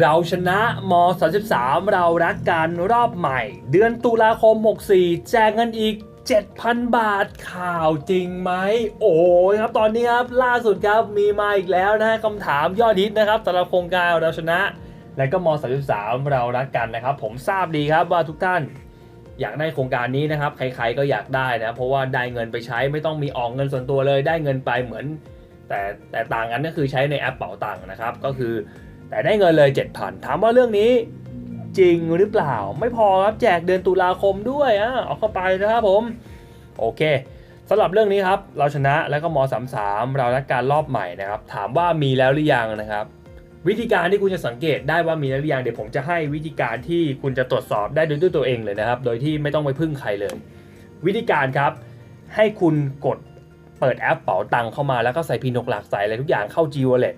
เราชนะม 33 เรารักกันรอบใหม่ เดือนตุลาคม 64 แจกเงินอีก 7,000 บาทข่าวจริงไหม โอ้ยครับตอนนี้ครับ ล่าสุดครับมีมาอีกแล้วนะคำถามยอดฮิตนะครับสำหรับโครงการเราชนะ และก็ม 33 เรารักกันนะครับ ผมทราบดีครับว่าทุกท่านอยากได้โครงการนี้นะครับ ใครๆก็อยากได้นะ เพราะว่าได้เงินไปใช้ไม่ต้องมีออกเงินส่วนตัวเลย ได้เงินไปเหมือน แต่แต่ต่างกันก็คือใช้ในแอปเป๋าตังค์นะครับ ก็คือ แต่ได้เงินเลย 7,000 ถามว่าเรื่องนี้จริงหรือเปล่า ไม่พอครับแจกเดือนตุลาคมด้วยอะเอาเข้าไปนะครับผม โอเคสำหรับเรื่องนี้ครับเราชนะแล้วก็ม33เรารักการรอบใหม่นะครับ ถามว่ามีแล้วหรือยังนะครับ วิธีการที่คุณจะสังเกตได้ว่ามีแล้วหรือยังเดี๋ยวผมจะให้วิธีการที่คุณจะตรวจสอบได้ด้วยตัวเองเลยนะครับ โดยที่ไม่ต้องไปพึ่งใครเลย วิธีการครับ ให้คุณกดเปิดแอปเป๋าตังค์เข้ามาแล้วก็ใส่พินกหลักใส่อะไรทุกอย่างเข้า G Wallet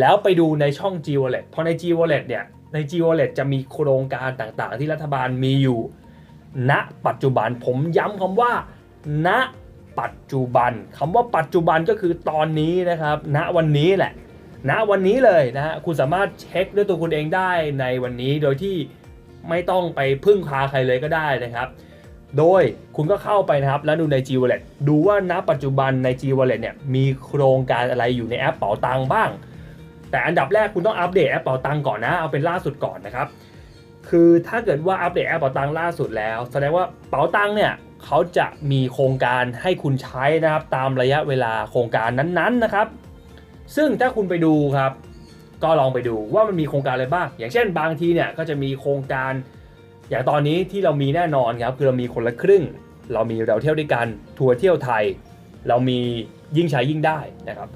แล้วไปดูในช่อง G Wallet พอใน G Wallet เนี่ยใน G Wallet จะมีโครงการต่างๆ ที่รัฐบาลมีอยู่ ณ ปัจจุบันผมย้ำคำว่า ณ ปัจจุบันคำว่าปัจจุบันก็คือตอนนี้นะครับ ณ วันนี้แหละ ณ วันนี้เลยนะฮะ คุณสามารถเช็คด้วยตัวคุณเองได้ในวันนี้โดยที่ไม่ต้องไปพึ่งพาใครเลยก็ได้นะครับ โดยคุณก็เข้าไปนะครับ แล้วดูใน G Wallet ดูว่าณปัจจุบันใน G Wallet เนี่ยมีโครงการอะไรอยู่ในแอปเป๋าตังค์บ้าง แต่อันดับแรกคุณต้องอัปเดตแอปเป๋าตังก่อนนะ เอาเป็นล่าสุดก่อนนะครับ คือถ้าเกิดว่าอัปเดตแอปเป๋าตังล่าสุดแล้ว แสดงว่าเป๋าตังเนี่ยเขาจะมีโครงการให้คุณใช้นะครับ ตามระยะเวลาโครงการนั้นๆนะครับ ซึ่งถ้าคุณไปดูครับ ก็ลองไปดูว่ามันมีโครงการอะไรบ้าง อย่างเช่นบางทีเนี่ยก็จะมีโครงการ อย่างตอนนี้ที่เรามีแน่นอนครับ คือเรามีคนละครึ่ง เรามีเราเที่ยวด้วยกันทัวร์เที่ยวไทย เรามียิ่งใช้ยิ่งได้นะครับ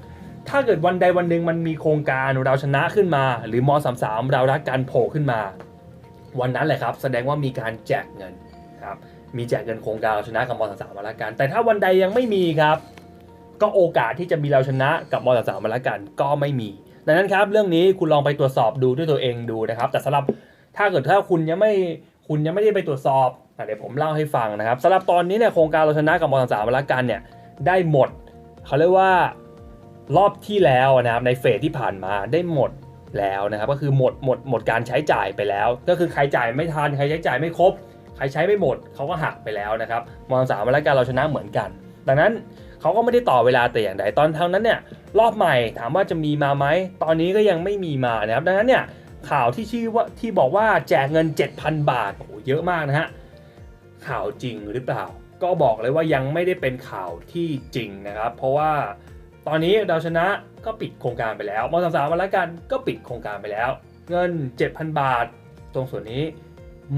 ถ้าเกิดวันใดวันหนึ่งมันมีโครงการเราชนะขึ้นมา หรือม33เรารักกันโผล่ขึ้นมา วันนั้นแหละครับ แสดงว่ามีการแจกเงินครับมีแจกเงินโครงการเราชนะกับม33มสามมาละกัน แต่ถ้าวันใดยังไม่มีครับ ก็โอกาสที่จะมีเราชนะกับม33มสามมาละกันก็ไม่มี ดังนั้นครับเรื่องนี้คุณลองไปตรวจสอบดูด้วยตัวเองดูนะครับ แต่สำหรับถ้าเกิดถ้าคุณยังไม่คุณยังไม่ได้ไปตรวจสอบเดี๋ยวผมเล่าให้ฟังนะครับสำหรับตอนนี้เนี่ยโครงการเราชนะกับม33มาละกันเนี่ยได้หมดเขาเรียกว่า รอบที่แล้วนะครับในเฟสที่ผ่านมาได้หมดแล้วนะครับก็คือหมดหมดหมดการใช้จ่ายไปแล้ว ก็คือใครจ่ายไม่ทันใครใช้จ่ายไม่ครบ ใครใช้ไม่หมดเขาก็หักไปแล้วนะครับมองสามรายการเราชนะเหมือนกัน ดังนั้นเขาก็ไม่ได้ต่อเวลาแต่อย่างใดตอนทางนั้นเนี่ยรอบใหม่ถามว่าจะมีมาไหมตอนนี้ก็ยังไม่มีมานะครับดังนั้นเนี่ยข่าวที่ชื่อว่าที่บอกว่าแจกเงิน 7,000 บาทโอ้เยอะมากนะฮะข่าวจริงหรือเปล่า ก็บอกเลยว่ายังไม่ได้เป็นข่าวที่จริงนะครับ เพราะว่า ตอนนี้เราชนะก็ปิดโครงการไปแล้วมสามสามวันละกันก็ปิดโครงการไปแล้ว เงิน 7,000 บาท ตรงส่วนนี้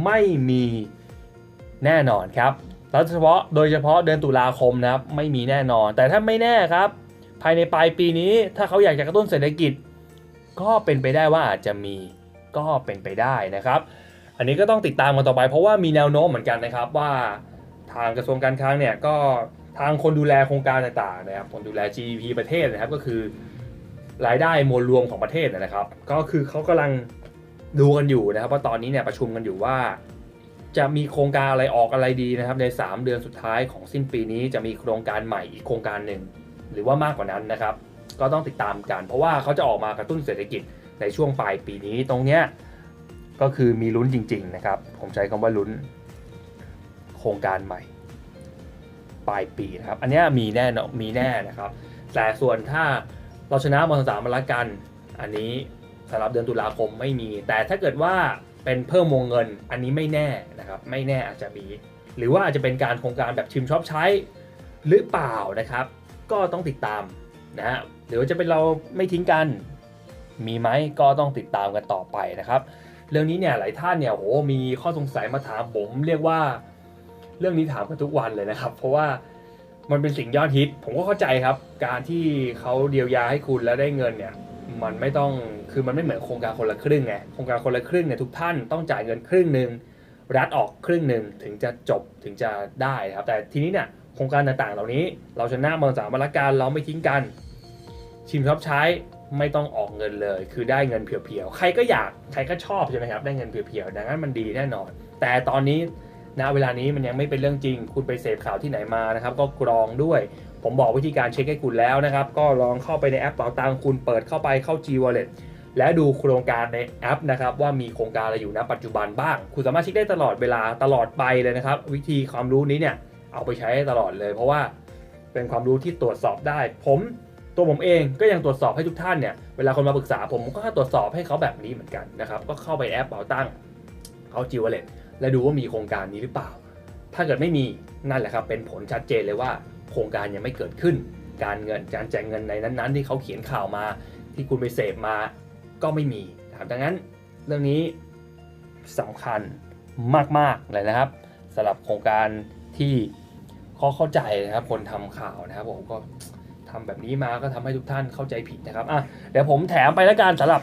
ไม่มีแน่นอนครับแล้วเฉพาะโดยเฉพาะเดือนตุลาคมนะครับไม่มีแน่นอน แต่ถ้าไม่แน่ครับ ภายในปลายปีนี้ถ้าเขาอยากจะกระตุ้นเศรษฐกิจ ก็เป็นไปได้ว่าอาจจะมีก็เป็นไปได้นะครับ อันนี้ก็ต้องติดตามกันต่อไป เพราะว่ามีแนวโน้มเหมือนกันนะครับว่าทางกระทรวงการคลังเนี่ยก็ ทางคนดูแลโครงการต่างๆนะครับคนดูแล GDP ประเทศนะครับก็คือ รายได้มวลรวมของประเทศนะครับ ก็คือเขากำลังดูกันอยู่นะครับว่าตอนนี้เนี่ยประชุมกันอยู่ว่า จะมีโครงการอะไรออกอะไรดีนะครับ ใน 3 เดือนสุดท้ายของสิ้นปีนี้จะมีโครงการใหม่อีกโครงการหนึ่งหรือว่ามากกว่านั้นนะครับ ก็ต้องติดตามกัน เพราะว่าเขาจะออกมากระตุ้นเศรษฐกิจในช่วงปลายปีนี้ตรงเนี้ยก็คือมีลุ้นจริง ๆ นะครับ ผมใช้คำว่าลุ้นโครงการใหม่ ปลายปีนะครับ อันนี้มีแน่นมีแน่นะครับ แต่ส่วนถ้าเราชนะมสามมาละกัน อันนี้สำหรับเดือนตุลาคมไม่มี แต่ถ้าเกิดว่าเป็นเพิ่มวงเงินอันนี้ไม่แน่นะครับ ไม่แน่อาจจะมี หรือว่าอาจจะเป็นการโครงการแบบชิมช็อปใช้หรือเปล่านะครับ ก็ต้องติดตามนะฮะหรือว่าจะเป็นเราไม่ทิ้งกัน มีไหมก็ต้องติดตามกันต่อไปนะครับ เรื่องนี้เนี่ยหลายท่านเนี่ยโหมีข้อสงสัยมาถามผมเรียกว่า เรื่องนี้ถามกันทุกวันเลยนะครับ เพราะว่ามันเป็นสิ่งยอดฮิต ผมก็เข้าใจครับ การที่เขาเดียวยาให้คุณแล้วได้เงินเนี่ย มันไม่ต้องคือมันไม่เหมือนโครงการคนละครึ่งไงโครงการคนละครึ่งเนี่ยทุกท่านต้องจ่ายเงินครึ่งหนึ่งรัฐออกครึ่งหนึ่งถึงจะจบถึงจะได้ครับ แต่ทีนี้เนี่ยโครงการต่างๆ เหล่านี้ เราชนะมสามมาละการเราไม่ทิ้งกัน ชิมช็อปใช้ไม่ต้องออกเงินเลย คือได้เงินเพียวๆ ใครก็อยากใครก็ชอบใช่ไหมครับ ได้เงินเพียวๆ ดังนั้นมันดีแน่นอน แต่ตอนนี้ ณเวลานี้มันยังไม่เป็นเรื่องจริง คุณไปเสพข่าวที่ไหนมานะครับ ก็กรองด้วย ผมบอกวิธีการเช็คให้คุณแล้วนะครับ ก็ลองเข้าไปในแอปเป๋าตังค์คุณเปิดเข้าไปเข้า G Wallet และดูโครงการในแอปนะครับว่ามีโครงการอะไรอยู่ณปัจจุบันบ้าง คุณสามารถเช็คได้ตลอดเวลาตลอดไปเลยนะครับ วิธีความรู้นี้เนี่ยเอาไปใช้ได้ตลอดเลย เพราะว่าเป็นความรู้ที่ตรวจสอบได้ ผมตัวผมเองก็ยังตรวจสอบให้ทุกท่านเนี่ยเวลาคนมาปรึกษาผมก็ตรวจสอบให้เขาแบบนี้เหมือนกันนะครับก็เข้าไปแอปเป๋าตังเขาจิวเลต และดูว่ามีโครงการนี้หรือเปล่า ถ้าเกิดไม่มีนั่นแหละครับเป็นผลชัดเจนเลยว่าโครงการยังไม่เกิดขึ้น การเงินการแจกเงินในนั้นๆ ที่เขาเขียนข่าวมา ที่คุณไปเสพมาก็ไม่มีนะครับดังนั้นเรื่องนี้สำคัญมากๆเลยนะครับสำหรับโครงการที่เขาเข้าใจนะครับคนทำข่าวนะครับผมก็ทำแบบนี้มาก็ทำให้ทุกท่านเข้าใจผิดนะครับอะเดี๋ยวผมแถมไปแล้วกันสำหรับ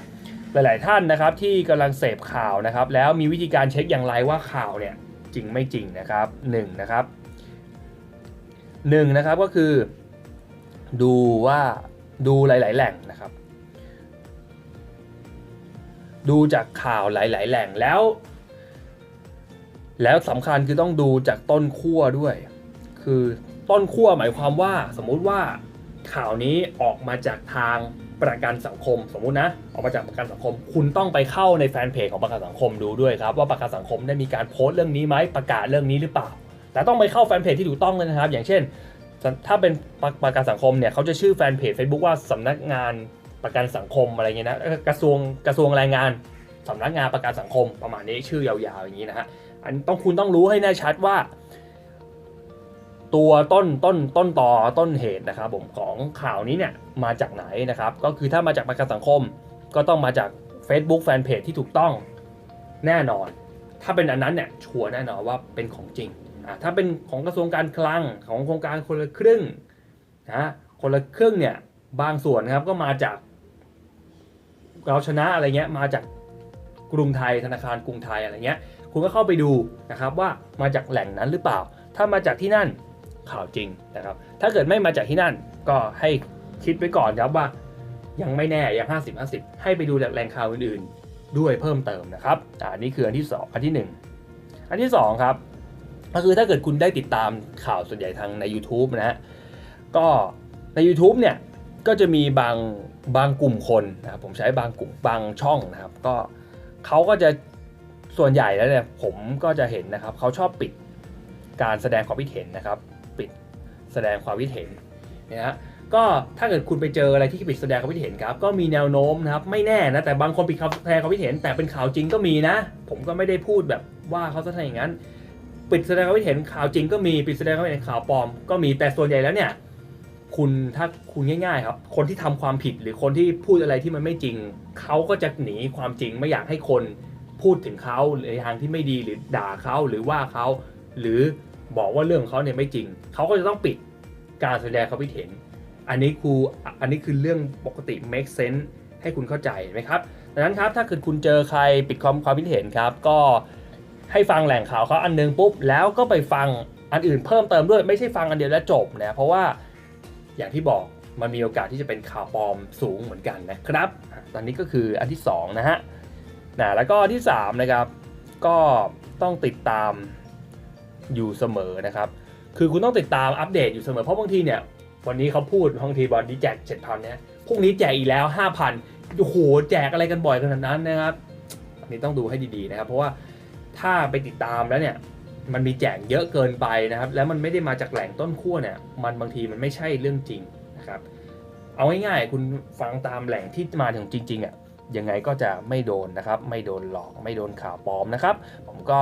หลาย ๆ ท่านนะครับที่กำลังเสพข่าวนะครับ แล้วมีวิธีการเช็คอย่างไรว่าข่าวเนี่ยจริงไม่จริงนะครับหนึ่งนะครับหนึ่งนะครับก็คือ ดูว่าดูหลาย ๆ แหล่งนะครับ ดูจากข่าวหลาย ๆ แหล่งแล้ว แล้วสำคัญคือต้องดูจากต้นขั้วด้วย คือต้นขั้วหมายความว่าสมมุติว่าข่าวนี้ออกมาจากทาง ประกันสังคมสมมุตินะออกมาจากประกันสังคม คุณต้องไปเข้าในแฟนเพจของประกันสังคมดูด้วยครับว่าประกันสังคมได้มีการโพสต์เรื่องนี้ไหมประกาศเรื่องนี้หรือเปล่า แต่ต้องไปเข้าแฟนเพจที่ถูกต้องเลยนะครับ อย่างเช่น ถ้าเป็นประกันสังคมเนี่ยเขาจะชื่อแฟนเพจ Facebook ว่าสำนักงานประกันสังคมอะไรเงี้ยนะกระทรวงกระทรวงแรงงานสำนักงานประกันสังคมประมาณนี้ชื่อยาวๆอย่างนี้นะฮะอันต้องคุณต้องรู้ให้แน่ชัดว่า ตัวต้นต้นต้นต่อต้นเหตุนะครับผมของข่าวนี้เนี่ยมาจากไหนนะครับ ก็คือถ้ามาจากประกันสังคม ก็ต้องมาจาก Facebook แฟนเพจที่ถูกต้องแน่นอน ถ้าเป็นอันนั้นเนี่ยชัวร์แน่นอนว่าเป็นของจริงอะถ้าเป็นของกระทรวงการคลังของโครงการคนละครึ่งนะคนละครึ่งเนี่ยบางส่วนนะครับก็มาจากเราชนะอะไรเงี้ยมาจากกรุงไทยธนาคารกรุงไทยอะไรเงี้ยคุณก็เข้าไปดูนะครับว่ามาจากแหล่งนั้นหรือเปล่า ถ้ามาจากที่นั่น ข่าวจริงนะครับ ถ้าเกิดไม่มาจากที่นั่นก็ให้คิดไว้ก่อนครับว่า ยังไม่แน่ยัง 50 50 ให้ไปดูแหล่งข่าวอื่นๆ ด้วยเพิ่มเติมนะครับอ่านี่คืออันที่สองอันที่หนึ่งอันที่สองครับ ก็คือถ้าเกิดคุณได้ติดตามข่าวส่วนใหญ่ทางใน YouTube นะฮะก็ใน YouTube เนี่ยก็จะมีบางบางกลุ่มคนนะครับผมใช้บางกลุ่มบางช่องนะครับ ก็เขาก็จะส่วนใหญ่แล้วเนี่ยผมก็จะเห็นนะครับเขาชอบปิดการแสดงความคิดเห็นนะครับ แสดงความคิดเห็นนะฮะก็ถ้าเกิดคุณไปเจออะไรที่ปิดแสดงความคิดเห็นครับ ก็มีแนวโน้มนะครับไม่แน่นะแต่บางคนปิดแสดงความคิดเห็น แต่เป็นข่าวจริงก็มีนะ ผมก็ไม่ได้พูดแบบว่าเขาจะทำอย่างนั้น ปิดแสดงความคิดเห็นข่าวจริงก็มีปิดแสดงความคิดเห็นข่าวปลอมก็มีแต่ส่วนใหญ่แล้วเนี่ยคุณถ้าคุณง่ายๆครับ คนที่ทำความผิดหรือคนที่พูดอะไรที่มันไม่จริง เขาก็จะหนีความจริงไม่อยากให้คนพูดถึงเขาในทางที่ไม่ดีหรือด่าเขาหรือว่าเขาหรือ บอกว่าเรื่องของเขาเนี่ยไม่จริง เขาก็จะต้องปิดการแสดงความคิดเห็น อันนี้คืออันนี้คือเรื่องปกติ make sense ให้คุณเข้าใจไหมครับดังนั้นครับถ้าเกิดคุณเจอใครปิดความความคิดเห็นครับ ก็ให้ฟังแหล่งข่าวเขาอันนึงปุ๊บแล้วก็ไปฟังอันอื่นเพิ่มเติมด้วยไม่ใช่ฟังอันเดียวแล้วจบนะเพราะว่าอย่างที่บอกมันมีโอกาสที่จะเป็นข่าวปลอมสูงเหมือนกันนะครับ ตอนนี้ก็คืออันที่สองนะฮะนะแล้วก็ที่สามนะครับก็ต้องติดตาม อยู่เสมอนะครับ คือคุณต้องติดตามอัปเดตอยู่เสมอ เพราะบางทีเนี่ย วันนี้เขาพูดบางทีบอลนี้แจกเจ็ดพันเนี่ยพรุ่งนี้แจกอีกแล้วห้าพันโอ้โหแจกอะไรกันบ่อยขนาดนั้นนะครับอันนี้ต้องดูให้ดีๆนะครับ เพราะว่าถ้าไปติดตามแล้วเนี่ยมันมีแจกเยอะเกินไปนะครับ แล้วมันไม่ได้มาจากแหล่งต้นขั้วเนี่ย มันบางทีมันไม่ใช่เรื่องจริงนะครับ เอาง่ายๆคุณฟังตามแหล่งที่มาถึงจริงๆอะ ยังไงก็จะไม่โดนนะครับ ไม่โดนหลอกไม่โดนข่าวปลอมนะครับ ผมก็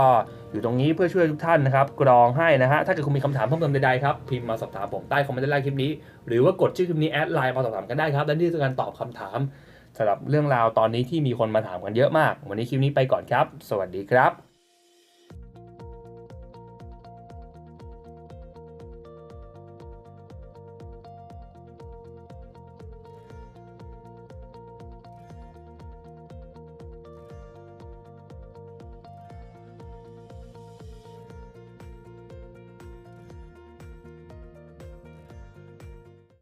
อยู่ตรงนี้เพื่อช่วยทุกท่านนะครับ กรองให้นะฮะถ้าเกิดคุณมีคำถามเพิ่มเติมใดๆครับพิมพ์มาสอบถามผมใต้คอมเมนต์ด้านล่างคลิปนี้ หรือว่ากดชื่อคลิปนี้แอดไลน์มาสอบถามกันได้ครับและนี่คือการตอบคำถามสำหรับเรื่องราวตอนนี้ที่มีคนมาถามกันเยอะมาก วันนี้คลิปนี้ไปก่อนครับ สวัสดีครับ